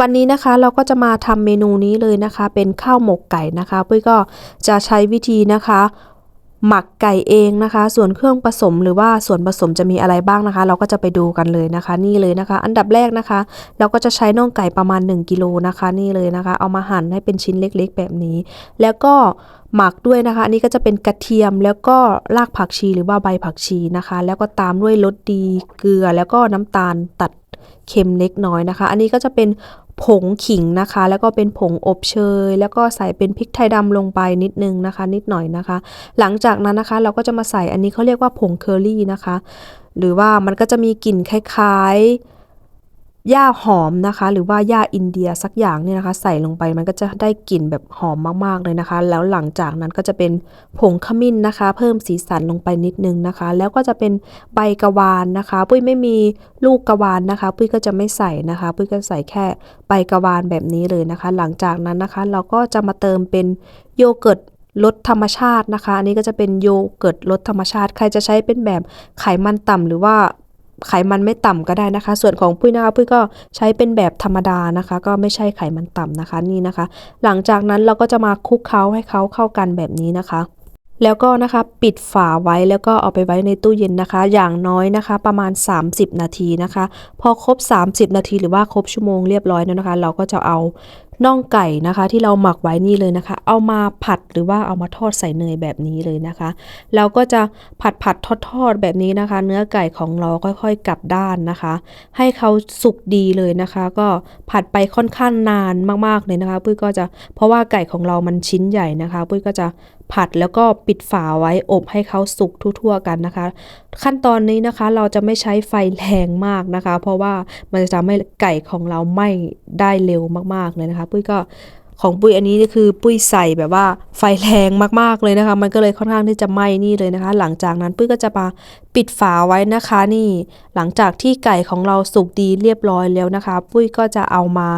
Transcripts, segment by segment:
วันนี้นะคะเราก็จะมาทำเมนูนี้เลยนะคะ เป็นข้าวหมกไก่นะคะปุ้ยก็จะใช้วิธีนะคะ หมักไก่เองนะคะ ส่วนเครื่องผสมหรือว่าส่วนผสมจะมีอะไรบ้างนะคะ เราก็จะไปดูกันเลยนะคะ นี่เลยนะคะ อันดับแรกนะคะ เราก็จะใช้น่องไก่ประมาณ 1กิโลนะคะ นี่เลยนะคะ เอามาหั่นให้เป็นชิ้นเล็ก ๆ แบบนี้ แล้วก็หมักด้วยนะคะ อันนี้ก็จะเป็นกระเทียมแล้วก็รากผักชีหรือว่าใบผักชีนะคะ แล้วก็ตามด้วยรสดีเกลือ แล้วก็น้ำตาลตัดเค็มเล็กน้อยนะคะ อันนี้ก็จะเป็น ผงขิงนะคะ แล้วก็เป็นผงอบเชย แล้วก็ใส่เป็นพริกไทยดำลงไปนิดนึงนะคะ นิดหน่อยนะคะ หลังจากนั้นนะคะ เราก็จะมาใส่อันนี้เขาเรียกว่าผงเคอรี่นะคะ หรือว่ามันก็จะมีกลิ่นคล้ายๆ หญ้าหอมนะคะ หรือว่าหญ้าอินเดียสักอย่างเนี่ยนะคะ ใส่ลงไปมันก็จะได้กลิ่นแบบหอมมากๆเลยนะคะ แล้วหลังจากนั้นก็จะเป็นผงขมิ้นนะคะ เพิ่มสีสันลงไปนิดนึงนะคะ แล้วก็จะเป็นใบกระวานนะคะ ปุ้ยไม่มีลูกกระวานนะคะ ปุ้ยก็จะไม่ใส่นะคะ ปุ้ยก็ใส่แค่ใบกระวานแบบนี้เลยนะคะ หลังจากนั้นนะคะ เราก็จะมาเติมเป็นโยเกิร์ตรสธรรมชาตินะคะ อันนี้ก็จะเป็นโยเกิร์ตรสธรรมชาติ ใครจะใช้เป็นแบบไขมันต่ำหรือว่า ไขมันไม่ต่ำก็ได้นะคะ ส่วนของปุ้ยนะคะปุ้ยก็ใช้เป็นแบบธรรมดานะคะ ก็ไม่ใช่ไขมันต่ำนะคะนี่นะคะ หลังจากนั้นเราก็จะมาคลุกเคล้าให้เขาเข้ากันแบบนี้นะคะแล้วก็นะคะปิดฝาไว้แล้วก็เอาไปไว้ในตู้เย็นนะคะ อย่างน้อยนะคะประมาณ 30 นาทีนะคะ พอครบ 30 นาทีหรือว่าครบชั่วโมงเรียบร้อยแล้วนะคะ เราก็จะเอา น่องไก่นะคะที่เราหมักไว้นี่เลยนะคะ เอามาผัดหรือว่าเอามาทอดใส่เนยแบบนี้เลยนะคะเราก็จะผัดผัดทอดทอดแบบนี้นะคะ เนื้อไก่ของเราค่อยๆกลับด้านนะคะ ให้เขาสุกดีเลยนะคะ ก็ผัดไปค่อนข้างนานมากๆเลยนะคะ ปุ้ยก็จะเพราะว่าไก่ของเรามันชิ้นใหญ่นะคะ ปุ้ยก็จะ ผัดแล้วก็ปิดฝาไว้อบให้เขาสุกทั่วๆกันนะคะ ขั้นตอนนี้นะคะเราจะไม่ใช้ไฟแรงมากนะคะ เพราะว่ามันจะทำให้ไก่ของเราไหม้ได้เร็วมากๆเลยนะคะปุ้ยก็ของปุ้ยอันนี้คือปุ้ยใส่แบบว่าไฟแรงมากๆเลยนะคะ มันก็เลยค่อนข้างที่จะไหม้นี่เลยนะคะ หลังจากนั้นปุ้ยก็จะมาปิดฝาไว้นะคะนี่ หลังจากที่ไก่ของเราสุกดีเรียบร้อยแล้วนะคะ ปุ้ยก็จะเอามา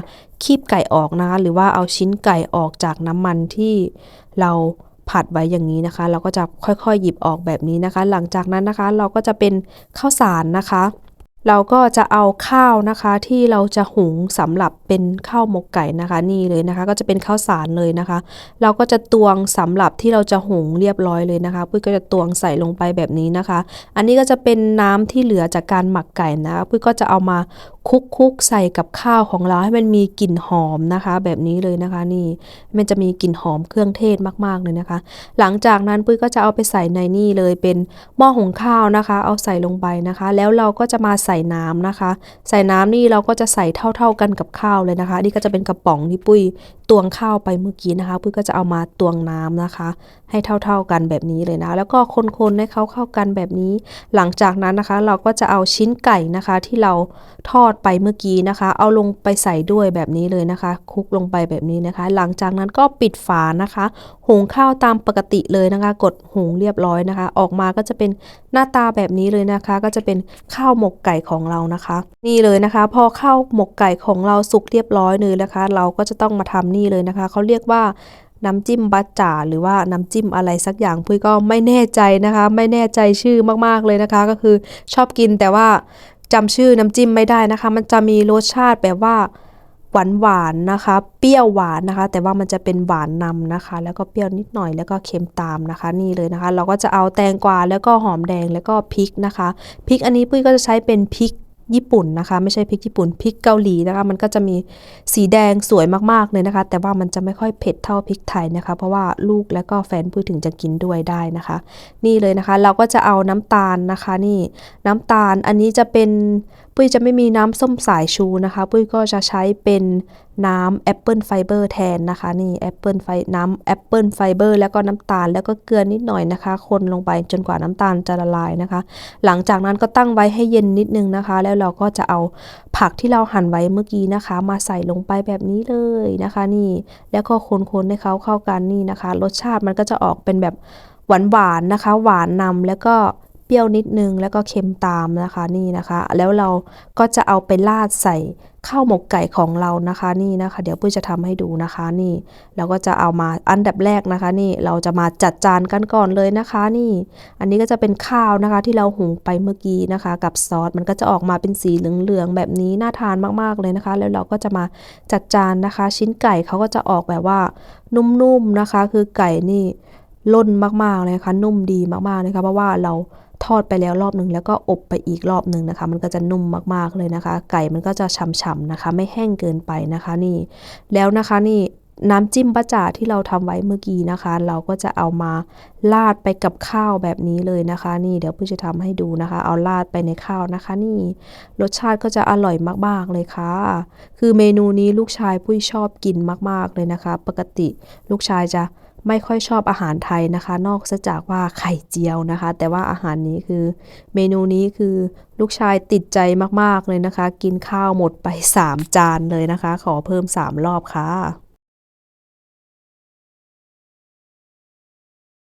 คีบไก่ออกนะคะ หรือว่าเอาชิ้นไก่ออกจากน้ำมันที่เรา ผัดไว้อย่างนี้นะคะ เราก็จะค่อยๆ หยิบออกแบบนี้นะคะ หลังจากนั้นนะคะเราก็จะเป็นข้าวสารนะคะ เราก็จะเอาข้าวนะคะที่เราจะหุงสำหรับเป็นข้าวหมกไก่นะคะนี่เลยนะคะ ก็จะเป็นข้าวสารเลยนะคะ เราก็จะตวงสำหรับที่เราจะหุงเรียบร้อยเลยนะคะปุ้ยก็จะตวงใส่ลงไปแบบนี้นะคะ อันนี้ก็จะเป็นน้ำที่เหลือจากการหมักไก่นะคะปุ้ยก็จะเอามาคลุกใส่กับข้าวของเราให้มันมีกลิ่นหอมนะคะ แบบนี้เลยนะคะ นี่มันจะมีกลิ่นหอมเครื่องเทศมากๆเลยนะคะ หลังจากนั้นปุ้ยก็จะเอาไปใส่ในนี่เลยเป็นหม้อหุงข้าวนะคะ เอาใส่ลงไปนะคะ แล้วเราก็จะมาใส่ส่น้ำนะคะ ใส่น้ำนี่เราก็จะใส่เท่า ๆกันกับข้าวเลยนะคะ นี่ก็จะเป็นกระป๋องที่ปุ้ยตวงข้าวไปเมื่อกี้นะคะ ปุ้ยก็จะเอามาตวงน้ำนะคะให้เท่า ๆกันแบบนี้เลยนะ แล้วก็คนๆให้เขาเข้ากันแบบนี้ หลังจากนั้นนะคะ เราก็จะเอาชิ้นไก่นะคะ ที่เราทอดไปเมื่อกี้นะคะ เอาลงไปใส่ด้วยแบบนี้เลยนะคะคลุกลงไปแบบนี้นะคะ หลังจากนั้นก็ปิดฝานะคะหุงข้าวตามปกติเลยนะคะ กดหุงเรียบร้อยนะคะ ออกมาก็จะเป็นหน้าตาแบบนี้เลยนะคะ ก็จะเป็นข้าวหมกไก่ของเรานะคะ นี่เลยนะคะ พอข้าวหมกไก่ของเราสุกเรียบร้อยเลยนะคะ เราก็จะต้องมาทำนี่เลยนะคะเขาเรียกว่า น้ำจิ้มบัจจ่าหรือว่าน้ำจิ้มอะไรสักอย่างปุ้ยก็ไม่แน่ใจนะคะ ไม่แน่ใจชื่อมากๆเลยนะคะ ก็คือชอบกินแต่ว่าจำชื่อน้ำจิ้มไม่ได้นะคะ มันจะมีรสชาติแบบว่าหวานหวานนะคะ เปรี้ยวหวานนะคะ แต่ว่ามันจะเป็นหวานนำนะคะ แล้วก็เปรี้ยวนิดหน่อยแล้วก็เค็มตามนะคะ นี่เลยนะคะ เราก็จะเอาแตงกวาแล้วก็หอมแดงแล้วก็พริกนะคะพริกอันนี้ปุ้ยก็จะใช้เป็นพริก ญี่ปุ่นนะคะ ไม่ใช่พริกญี่ปุ่นพริกเกาหลีนะคะ มันก็จะมีสีแดงสวยมากๆเลยนะคะ แต่ว่ามันจะไม่ค่อยเผ็ดเท่าพริกไทยนะคะ เพราะว่าลูกและก็แฟนพูดถึงจะกินด้วยได้นะคะ นี่เลยนะคะ เราก็จะเอาน้ำตาลนะคะ นี่น้ำตาลอันนี้จะเป็น ปุ้ยจะไม่มีน้ำส้มสายชูนะคะ ปุ้ยก็จะใช้เป็นน้ำแอปเปิลไฟเบอร์แทนนะคะนี่แอปเปิลไฟน้ำแอปเปิลไฟเบอร์แล้วก็น้ำตาลแล้วก็เกลือนิดหน่อยนะคะ คนลงไปจนกว่าน้ำตาลจะละลายนะคะ หลังจากนั้นก็ตั้งไว้ให้เย็นนิดนึงนะคะ แล้วเราก็จะเอาผักที่เราหั่นไว้เมื่อกี้นะคะ มาใส่ลงไปแบบนี้เลยนะคะ นี่แล้วก็คนๆให้เขาเข้ากันนี่นะคะ รสชาติมันก็จะออกเป็นแบบหวานๆนะคะ หวานนำแล้วก็ เปรี้ยวนิดนึงแล้วก็เค็มตามนะคะนี่นะคะ แล้วเราก็จะเอาไปราดใส่ข้าวหมกไก่ของเรานะคะนี่นะคะ เดี๋ยวปุ้ยจะทำให้ดูนะคะนี่เราก็จะเอามาอันดับแรกนะคะ นี่เราจะมาจัดจานกันก่อนเลยนะคะ นี่ อันนี้ก็จะเป็นข้าวนะคะ ที่เราหุงไปเมื่อกี้นะคะ กับซอสมันก็จะออกมาเป็นสีเหลืองๆแบบนี้น่าทานมากๆเลยนะคะ แล้วเราก็จะมาจัดจานนะคะ ชิ้นไก่เขาก็จะออกแบบว่านุ่มๆนะคะ คือไก่นี่ล่นมากๆเลยนะคะ นุ่มดีมากๆนะคะเพราะว่าเรา ทอดไปแล้วรอบหนึ่งแล้วก็อบไปอีกรอบหนึ่งนะคะ มันก็จะนุ่มมากๆเลยนะคะ ไก่มันก็จะฉ่ำๆนะคะ ไม่แห้งเกินไปนะคะนี่ แล้วนะคะนี่น้ำจิ้มปะจ่าที่เราทำไว้เมื่อกี้นะคะ เราก็จะเอามาลาดไปกับข้าวแบบนี้เลยนะคะ นี่เดี๋ยวปุ้ยจะทำให้ดูนะคะ เอาลาดไปในข้าวนะคะ นี่รสชาติก็จะอร่อยมากๆเลยค่ะ คือเมนูนี้ลูกชายปุ้ชอบกินมากๆเลยนะคะ ปกติลูกชายจะ ไม่ค่อยชอบอาหารไทยนะคะ นอกจากว่าไข่เจียวนะคะ แต่ว่าอาหารนี้คือ เมนูนี้คือลูกชายติดใจมากๆเลยนะคะ กินข้าวหมดไป 3 จานเลยนะคะ ขอเพิ่ม 3 รอบค่ะ